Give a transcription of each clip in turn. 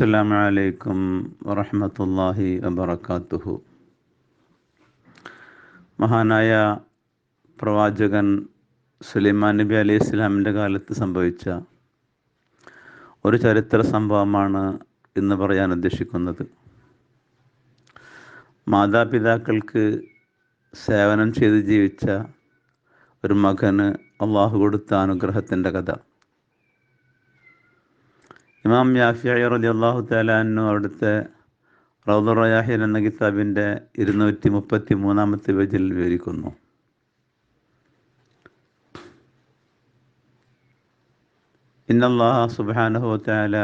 അസ്സലാമു അലൈക്കും വറഹമത്തല്ലാഹി വബർക്കാത്തുഹു മഹാനായ പ്രവാചകൻ സുലൈമാൻ നബി അലൈഹി ഇസ്ലാമിന്റെ കാലത്ത് സംഭവിച്ച ഒരു ചരിത്ര സംഭവമാണ് ഇന്ന് പറയാൻ ഉദ്ദേശിക്കുന്നത്. മാതാപിതാക്കൾക്ക് സേവനം ചെയ്ത് ജീവിച്ച ഒരു മകന് അള്ളാഹു കൊടുത്ത അനുഗ്രഹത്തിന്റെ കഥ. ഇമാം യാഫിയ റലി അള്ളാഹു താലാനു അവിടുത്തെ റൗദുറയാഹിൻ എന്ന കിതാബിന്റെ ഇരുന്നൂറ്റി മുപ്പത്തി മൂന്നാമത്തെ പേജിൽ വിവരിക്കുന്നു. ഇന്നല്ലാഹ സുബാനഹു താല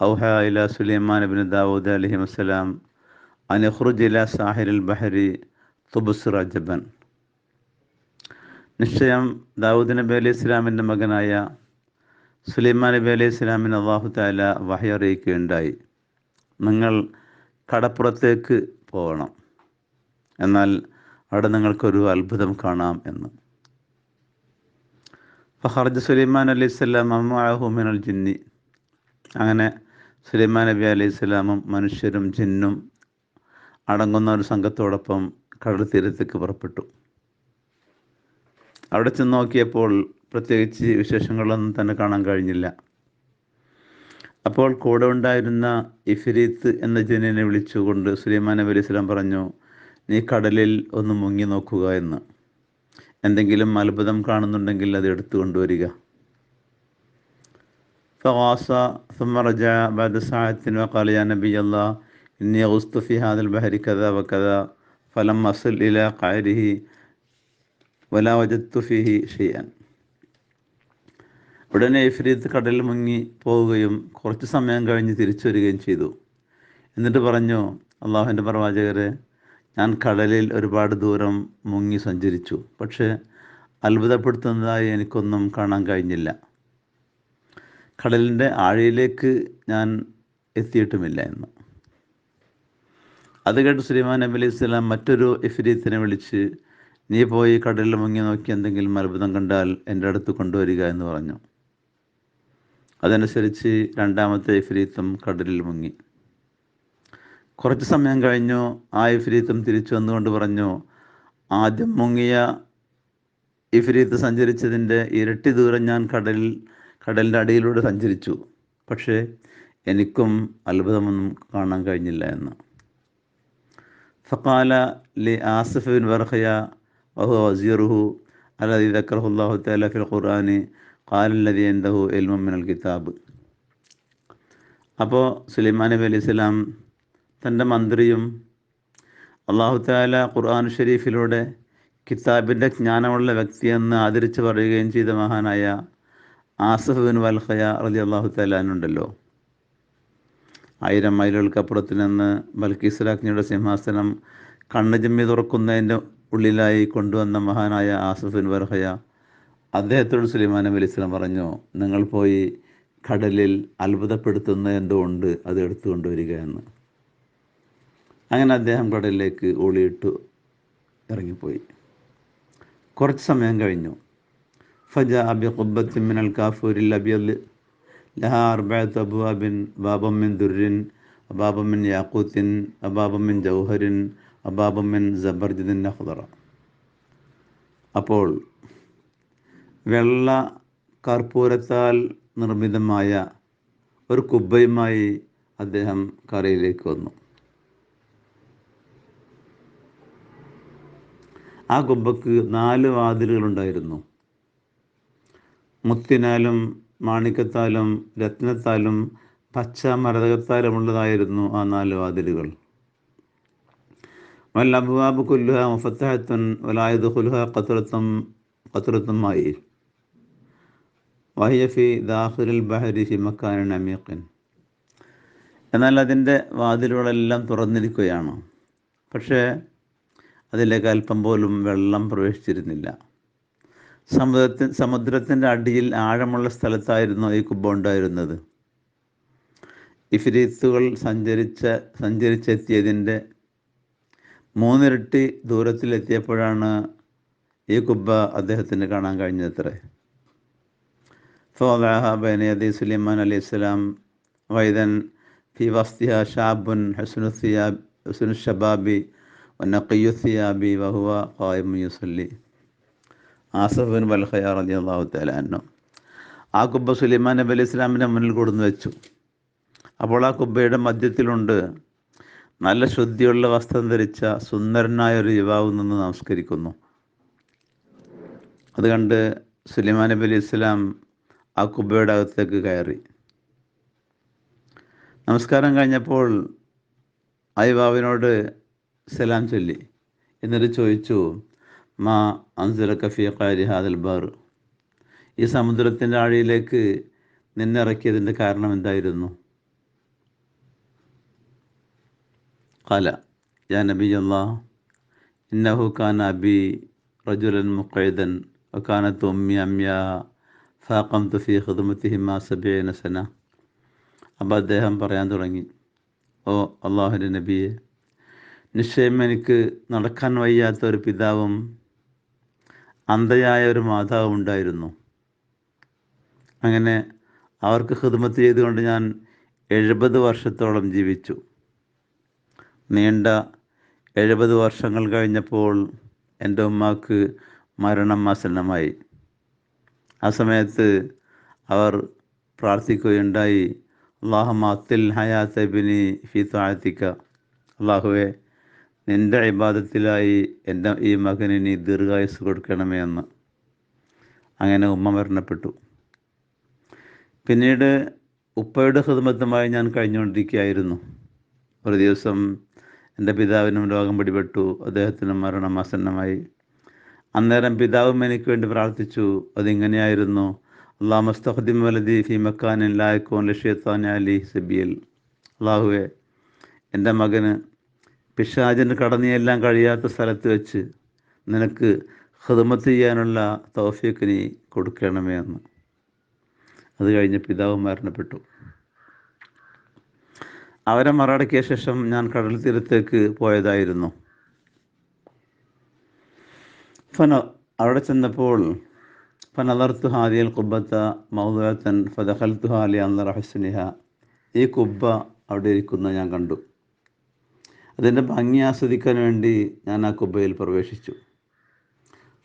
ഔഹ ഇല സുലൈമാൻ അബിൻ ദാവൂദ് അലഹി വസ്സലാം അനഹ്റുജ് ഇല സാഹിൽ ബഹരി തുബുസ് റജബൻ. നിശ്ചയം ദാവൂദ് നബി അലൈഹി ഇസ്ലാമിന്റെ മകനായ സുലൈമാൻ നബി അലൈഹി സ്വലാമിന് അള്ളാഹു താല വഹി അറിയിക്കുകയുണ്ടായി. നിങ്ങൾ കടപ്പുറത്തേക്ക് പോകണം. എന്നാൽ അവിടെ നിങ്ങൾക്കൊരു അത്ഭുതം കാണാം എന്ന്. ഫഹർജ് സുലൈമാൻ അലൈഹി സ്വലാം അമ്മാഹുമിനൽ ജിന്നി. അങ്ങനെ സുലൈമാൻ നബി അലൈഹി സ്വലാമും മനുഷ്യരും ജിന്നും അടങ്ങുന്ന ഒരു സംഘത്തോടൊപ്പം കടൽ തീരത്തേക്ക് പുറപ്പെട്ടു. അവിടെ ചെന്ന് നോക്കിയപ്പോൾ പ്രത്യേകിച്ച് വിശേഷങ്ങളൊന്നും തന്നെ കാണാൻ കഴിഞ്ഞില്ല അപ്പോൾ കൂടെ ഉണ്ടായിരുന്ന ഇഫിരീത്ത് എന്ന ജനിനെ വിളിച്ചുകൊണ്ട് സുലൈമാൻ നബി അലൈഹി സ്വലാം പറഞ്ഞു നീ കടലിൽ ഒന്ന് മുങ്ങി നോക്കുക എന്ന് എന്തെങ്കിലും അത്ഭുതം കാണുന്നുണ്ടെങ്കിൽ അത് എടുത്തു കൊണ്ടുവരിക فغاص ثم رجع بعد ساعة وقال يا نبي الله إني غصت في هذا البحر كذا وكذا فلم أصل إلى قعره ولا وجدت فيه شيئا ഉടനെ ഇഫ്രീത്ത് കടലിൽ മുങ്ങി പോവുകയും കുറച്ച് സമയം കഴിഞ്ഞ് തിരിച്ചു വരികയും ചെയ്തു. എന്നിട്ട് പറഞ്ഞു അള്ളാഹുവിന്റെ പ്രവാചകരെ ഞാൻ കടലിൽ ഒരുപാട് ദൂരം മുങ്ങി സഞ്ചരിച്ചു. പക്ഷേ അത്ഭുതപ്പെടുത്തുന്നതായി എനിക്കൊന്നും കാണാൻ കഴിഞ്ഞില്ല. കടലിന്റെ ആഴയിലേക്ക് ഞാൻ എത്തിയിട്ടുമില്ല എന്ന്. അത് കേട്ട് സുലൈമാൻ നബി അലൈഹി സ്വലാം മറ്റൊരു ഇഫ്രീത്തിനെ വിളിച്ച് നീ പോയി കടലിൽ മുങ്ങി നോക്കി എന്തെങ്കിലും അത്ഭുതം കണ്ടാൽ എന്റെ അടുത്ത് കൊണ്ടുവരിക എന്ന് പറഞ്ഞു. അതനുസരിച്ച് രണ്ടാമത്തെ ഇഫ്രീത്തും കടലിൽ മുങ്ങി. കുറച്ച് സമയം കഴിഞ്ഞു. ആ ഇഫ്രീത്തും തിരിച്ചു വന്നുകൊണ്ട് പറഞ്ഞു ആദ്യം മുങ്ങിയ ഇഫ്രീത്ത് സഞ്ചരിച്ചതിന്റെ ഇരട്ടി ദൂരം ഞാൻ കടലിൽ കടലിന്റെ അടിയിലൂടെ സഞ്ചരിച്ചു. പക്ഷേ എനിക്കും അത്ഭുതമൊന്നും കാണാൻ കഴിഞ്ഞില്ല എന്ന്. ഫക്കാല ലി ആസിഫ് ബിൻ വർഹയ വഹു വസീറുഹു അലദി ദക്കർഹുല്ലാഹു തലഫിൽ ഫിൽ ഖുർആനി ഖാല എന്തഹു ഇൻദഹു ഇൽമും മിനൽ കിതാബ് അപ്പോൾ സുലൈമാൻ നബി അലൈഹി സ്വലാം തന്റെ മന്ത്രിയും അള്ളാഹു താല ഖുർആൻ ഷരീഫിലൂടെ കിതാബിന്റെ ജ്ഞാനമുള്ള വ്യക്തിയെന്ന് ആദരിച്ച് പറയുകയും ചെയ്ത മഹാനായ ആസഫ് ബിൻ വൽഹയ റലി അള്ളാഹു താലാനുണ്ടല്ലോ ആയിരം മൈലുകൾക്കപ്പുറത്ത് നിന്ന് ബൽക്കീസ് രാജ്ഞിയുടെ സിംഹാസനം കണ്ണുജമ്മി തുറക്കുന്നതിന്റെ ഉള്ളിലായി കൊണ്ടുവന്ന മഹാനായ ആസഫ് ബിൻ വർഹയ അദ്ദേഹത്തോട് സുലൈമാൻ നബി അലൈഹി സ്വലം പറഞ്ഞു നിങ്ങൾ പോയി കടലിൽ അത്ഭുതപ്പെടുത്തുന്ന എന്തോ ഉണ്ട് അത് എടുത്തു കൊണ്ടുവരിക എന്ന്. അങ്ങനെ അദ്ദേഹം കടലിലേക്ക് ഓളിയിട്ടു ഇറങ്ങിപ്പോയി. കുറച്ച് സമയം കഴിഞ്ഞു. ഫജ അബി ഖുബത്തിൻ മിനൽ കാഫൂരിൽ അബിയൽ ലഹ അർബഅത്ത് അബ്വാബിൻ ബാബം മിൻ ദുർരിൻ അബാബം മിൻ യാക്കൂത്തിൻ അബാബമ്മിൻ മിൻ ജൗഹരിൻ അബാബമ്മിൻ മിൻ ജബർജിദിൻ അഖ്ദറ അപ്പോൾ വെള്ള കർപ്പൂരത്താൽ നിർമ്മിതമായ ഒരു കുബ്ബയുമായി അദ്ദേഹം കരയിലേക്ക് വന്നു. ആ കുബ്ബക്ക് നാല് വാതിലുകളുണ്ടായിരുന്നു. മുത്തിനാലും മാണിക്കത്താലും രത്നത്താലും പച്ച മരതകത്താലുമുള്ളതായിരുന്നു ആ നാല് വാതിലുകൾ. വൽ അബുവാബ് കുല്ലുഹ മുഫത്തഹത്തുൻ വലായത് കുലുഹ കത്തുറത്തും കത്തുറത്തുമായി വഹിയഫി ദാഹുൽ ബഹരി ഹിമക്കാനൻ അമീഖൻ എന്നാൽ അതിന്റെ വാതിലുകളെല്ലാം തുറന്നിരിക്കുകയാണ്. പക്ഷേ അതിലേക്ക് അല്പം പോലും വെള്ളം പ്രവേശിച്ചിരുന്നില്ല. സമുദ്രത്തിൽ സമുദ്രത്തിന്റെ അടിയിൽ ആഴമുള്ള സ്ഥലത്തായിരുന്നു ഈ കുബ്ബ ഉണ്ടായിരുന്നത്. ഇഫിരീത്തുകൾ സഞ്ചരിച്ച സഞ്ചരിച്ചെത്തിയതിന്റെ മൂന്നിരട്ടി ദൂരത്തിലെത്തിയപ്പോഴാണ് ഈ കുബ്ബ അദ്ദേഹത്തിന് കാണാൻ കഴിഞ്ഞത്രേ. فوضعها بين يدي سليمان عليه السلام وإذا ഫി വസ്തിഹ ഷാബുൻ ഹസുനു സിയാബ് ഹസുനു ഷബാബി വനഖിയു സിയാബി വഹുവ ഖായിമു യുസല്ലി ആസഫിൻ വൽഖയാർ റതി അള്ളാഹു തലാന്നു ആ കുബ്ബ സുലൈമാൻ നബി അലൈഹി ഇസ്ലാമിൻ്റെ മുന്നിൽ കൊടുന്നു വെച്ചു അപ്പോൾ ആ കുബ്ബയുടെ മധ്യത്തിലുണ്ട് നല്ല ശുദ്ധിയുള്ള വസ്ത്രം ധരിച്ച സുന്ദരനായ ഒരു യുവാവ് നിന്ന് നമസ്കരിക്കുന്നു അത് കണ്ട് സുലൈമാൻ നബി അലൈഹി ഇസ്ലാം ആ കുബയുടെ അകത്തേക്ക് കയറി. നമസ്കാരം കഴിഞ്ഞപ്പോൾ അയ്ബാവിനോട് സലാം ചൊല്ലി എന്നിട്ട് ചോദിച്ചു മാ അൻസുല കഫിയ കാരി ഹാദൽ ബാർ ഈ സമുദ്രത്തിന്റെ ആഴിയിലേക്ക് നിന്നിറക്കിയതിന്റെ കാരണം എന്തായിരുന്നു? കല യാ നബി അള്ളാ ഇന്നഹു ഖാൻ അബി റജുലൻ മുഖൈദൻ ഒക്കാനത്ത് ഉമ്മി അമ്യ ഫാക്കം തുഫി ഹുദുമുത്തിഹിമ സബിയന സന. അപ്പം അദ്ദേഹം പറയാൻ തുടങ്ങി. ഓ അള്ളാഹുന്റെ നബിയെ നിശ്ചയം എനിക്ക് നടക്കാൻ വയ്യാത്ത ഒരു പിതാവും അന്ധയായ ഒരു മാതാവും ഉണ്ടായിരുന്നു. അങ്ങനെ അവർക്ക് ഹൃദമത്ത് ചെയ്തുകൊണ്ട് ഞാൻ എഴുപത് വർഷത്തോളം ജീവിച്ചു. നീണ്ട എഴുപത് വർഷങ്ങൾ കഴിഞ്ഞപ്പോൾ എന്റെ ഉമ്മാക്ക് മരണം ആസന്നമായി. ആ സമയത്ത് അവർ പ്രാർത്ഥിക്കുകയുണ്ടായി. അള്ളാഹുമാത്തിൽ ഹയാത്തബിനി ഫി താഴ്ത്തിക്ക അള്ളാഹുവെ നിന്റെ ഇബാദത്തിലായി എന്റെ ഈ മകന് നീ ദീർഘായുസ് കൊടുക്കണമേ എന്ന്. അങ്ങനെ ഉമ്മ മരണപ്പെട്ടു. പിന്നീട് ഉപ്പയുടെ ഹിദ്മത്തുമായി ഞാൻ കഴിഞ്ഞുകൊണ്ടിരിക്കുകയായിരുന്നു. ഒരു ദിവസം എന്റെ പിതാവിനും രോഗം പിടിപെട്ടു. അദ്ദേഹത്തിനും മരണം ആസന്നമായി. അന്നേരം പിതാവും എനിക്ക് വേണ്ടി പ്രാർത്ഥിച്ചു. അതിങ്ങനെയായിരുന്നു. അള്ളാഹ് മസ്തഖദിം വലദി ഫി മക്കാനിൻ ലായക്കോൻ ലഷിയത്താൻ അലി സബിയൽ അള്ളാഹുവെ എന്റെ മകന് പിശാചിന് കടന്നിയെല്ലാം കഴിയാത്ത സ്ഥലത്ത് വെച്ച് നിനക്ക് ഹൃദമത്ത് ചെയ്യാനുള്ള തൗഫീക്ക് നീ കൊടുക്കണമേ എന്ന്. അത് കഴിഞ്ഞ് പിതാവ് മരണപ്പെട്ടു. അവരെ മറടക്കിയ ശേഷം ഞാൻ കടൽ തീരത്തേക്ക് പോയതായിരുന്നു. ഫന അവിടെ ചെന്നപ്പോൾ ഫനലർത്തു ഹാദിയൽ കുബത്ത മൗദത്തൻ ഫതഹൽത്തു ഹാലി അന്നറ ഹുസ്നിഹ ഈ കുബ്ബ അവിടെ ഇരിക്കുന്ന ഞാൻ കണ്ടു. അതിന്റെ ഭംഗി ആസ്വദിക്കാൻ വേണ്ടി ഞാൻ ആ കുബ്ബയിൽ പ്രവേശിച്ചു.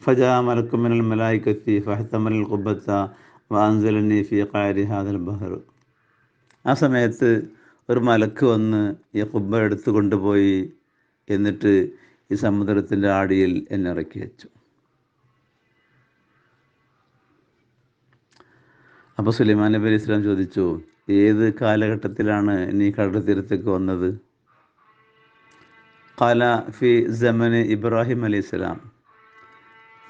ഫജാ മലക്കുമിനൽ മലായിക്കത്തി ഫഹത്തമൽ കുബ്ബത്ത വാൻസലി ഫി കാരി ഹാദൽ ബഹർ. ആ സമയത്ത് ഒരു മലക്ക് വന്ന് ഈ കുബ്ബ എടുത്തു കൊണ്ടുപോയി എന്നിട്ട് ഈ സമുദ്രത്തിന്റെ ആടിയിൽ എന്നെ ഇറക്കി വെച്ചു അപ്പോൾ സുലൈമാൻ നബി അലൈഹി ഇസ്ലാം ചോദിച്ചു ഏത് കാലഘട്ടത്തിലാണ് നീ കടൽത്തീരത്തേക്ക് വന്നത്? കാല ഫി ജമന് ഇബ്രാഹിം അലൈഹി സ്വലാം.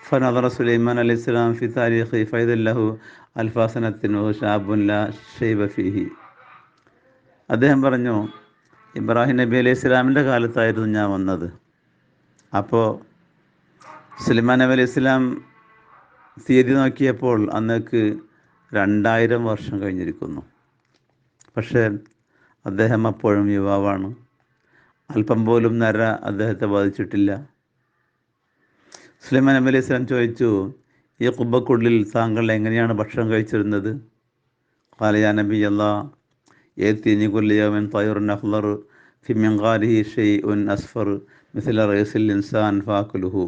ഫനദർ സുലൈമാൻ അലൈഹി സ്വലാം ഫി താരിഖ് ഫൈദല്ലഹു അൽഫാസനത്തിനു ഷാബുൻ ഷൈബ ഫിഹി. അദ്ദേഹം പറഞ്ഞു ഇബ്രാഹിം നബി അലൈഹി സ്വലാമിന്റെ കാലത്തായിരുന്നു ഞാൻ വന്നത്. അപ്പോൾ സുലൈമാൻ നബി അലൈഹി സ്വലാം തീയതി നോക്കിയപ്പോൾ അന്നേക്ക് രണ്ടായിരം വർഷം കഴിഞ്ഞിരിക്കുന്നു. പക്ഷേ അദ്ദേഹം അപ്പോഴും യുവാവാണ്. അല്പം പോലും നര അദ്ദേഹത്തെ ബാധിച്ചിട്ടില്ല. സുലൈമാൻ നബി അലൈഹി സ്വലാം ചോദിച്ചു ഈ കുബക്കുള്ളിൽ താങ്കൾ എങ്ങനെയാണ് ഭക്ഷണം കഴിച്ചിരുന്നത്? കാലയാ നബി അല്ലാ ഏത്തീനി കൊല്ലിയവൻ തയ്റുൻ അഹ്ലർ ഫിമ്യങ്കാരി ഷെയ് ഉൻ അസ്ഫർ മിസില റേസിൽ ഇൻസാൻ ഫാക്കുലുഹു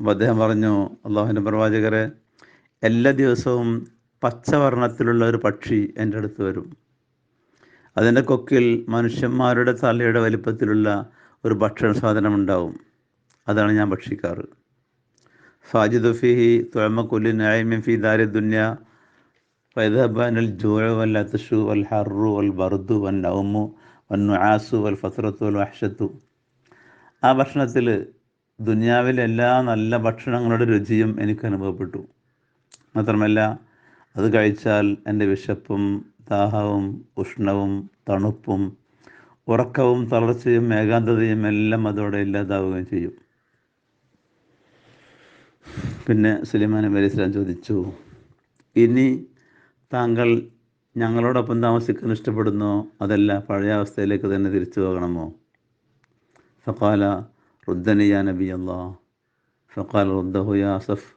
അപ്പോൾ അദ്ദേഹം പറഞ്ഞു അള്ളാഹുവിന്റെ പ്രവാചകരെ എല്ലാ ദിവസവും പച്ചവർണത്തിലുള്ള ഒരു പക്ഷി എന്റെ അടുത്ത് വരും. അതിന്റെ കൊക്കിൽ മനുഷ്യന്മാരുടെ തലയുടെ വലിപ്പത്തിലുള്ള ഒരു ഭക്ഷണ സാധനം ഉണ്ടാവും. അതാണ് ഞാൻ ഭക്ഷിക്കാറ്. ഫാജിദുഫിഹി തുഴമക്കുലി നായ്മിൻ ഫി ദാരി ദുന്യ ഫൈദബാനൽ ജോഴ വൽ അത്തഷു വൽ ഹറു വൽ ബർദു വൻ നൗമു വൻ നുആസു വൽ ഫസ്രത്തു വൽ വഹ്ഷത്തു. ആ ഭക്ഷണത്തിൽ ദുനിയാവിലെ എല്ലാ നല്ല ഭക്ഷണങ്ങളുടെ രുചിയും എനിക്ക് അനുഭവപ്പെട്ടു. മാത്രമല്ല അത് കഴിച്ചാൽ എന്റെ വിശപ്പും ദാഹവും ഉഷ്ണവും തണുപ്പും ഉറക്കവും തളർച്ചയും ഏകാന്തതയും എല്ലാം അതോടെ ഇല്ലാതാവുകയും ചെയ്യും. പിന്നെ സുലൈമാൻ നബി ചോദിച്ചു ഇനി താങ്കൾ ഞങ്ങളോടൊപ്പം താമസിക്കാൻ ഇഷ്ടപ്പെടുന്നോ? അതല്ല പഴയ അവസ്ഥയിലേക്ക് തന്നെ തിരിച്ചു പോകണമോ? ഫക്കാല റുദ്ദനിയ നബി അല്ലാ ഫക്കാൽ റുദ്ദഹു യാസഫ്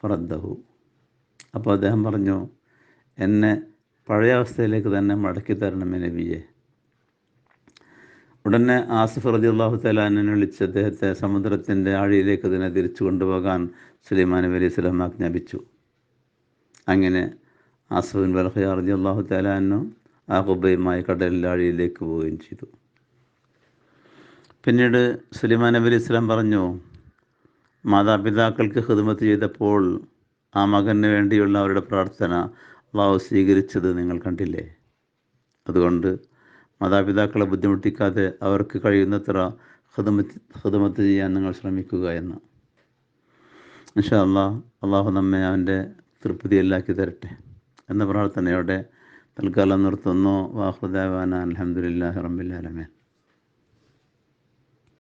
ഫറദ്ദഹു. അപ്പോൾ അദ്ദേഹം പറഞ്ഞു എന്നെ പഴയ അവസ്ഥയിലേക്ക് തന്നെ മടക്കി തരണമേ നബിയെ ഉടനെ ആസിഫ് റജി അള്ളാഹു തലാനെ വിളിച്ച് അദ്ദേഹത്തെ സമുദ്രത്തിന്റെ ആഴിയിലേക്ക് തന്നെ തിരിച്ചു കൊണ്ടുപോകാൻ സുലൈമാൻ നബി അലൈഹി സ്വലാം ആജ്ഞാപിച്ചു. അങ്ങനെ ആസിഫിൻ ബൽഖയ റജി അള്ളാഹു തലാനും ആ കുബയുമായി കടലിന്റെ ആഴിയിലേക്ക് പോവുകയും ചെയ്തു. പിന്നീട് സുലൈമാൻ നബി അലൈഹി സ്വലാം പറഞ്ഞു മാതാപിതാക്കൾക്ക് ഹിദ്മത്ത് ചെയ്തപ്പോൾ ആ മകന് വേണ്ടിയുള്ള അവരുടെ പ്രാർത്ഥന അള്ളാഹു സ്വീകരിച്ചത് നിങ്ങൾ കണ്ടില്ലേ? അതുകൊണ്ട് മാതാപിതാക്കളെ ബുദ്ധിമുട്ടിക്കാതെ അവർക്ക് കഴിയുന്നത്ര ഹൃദമത്ത് ഹൃദമത്ത് ചെയ്യാൻ നിങ്ങൾ ശ്രമിക്കുക എന്ന്. ഇൻഷാ അള്ളാഹ് അള്ളാഹു നമ്മെ അവന്റെ തൃപ്തിയല്ലാക്കി തരട്ടെ എന്ന പ്രാർത്ഥനയോടെ തൽക്കാലം നിർത്തുന്നു. വാഹുദേവാന അലഹമുല്ലാ റബ്ബില്ലാലമേ